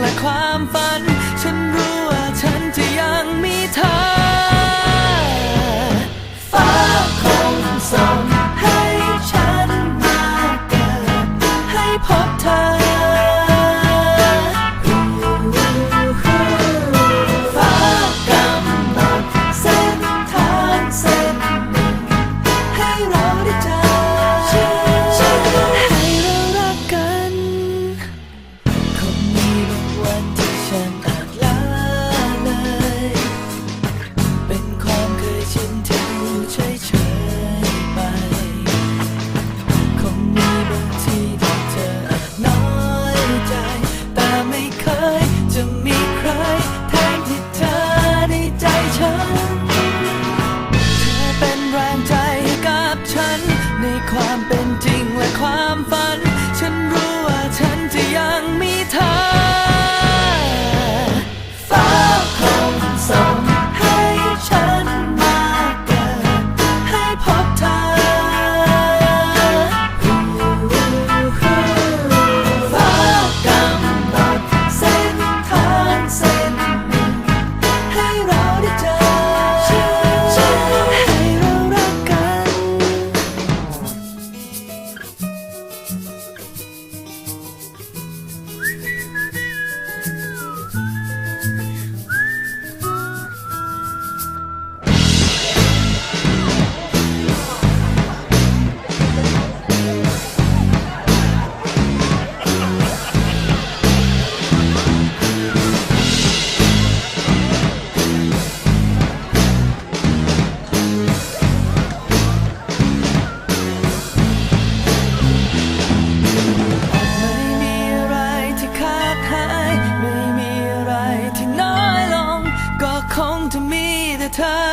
และความฝัน ฉันรู้ว่าฉันจะยังมีเธอ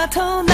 I told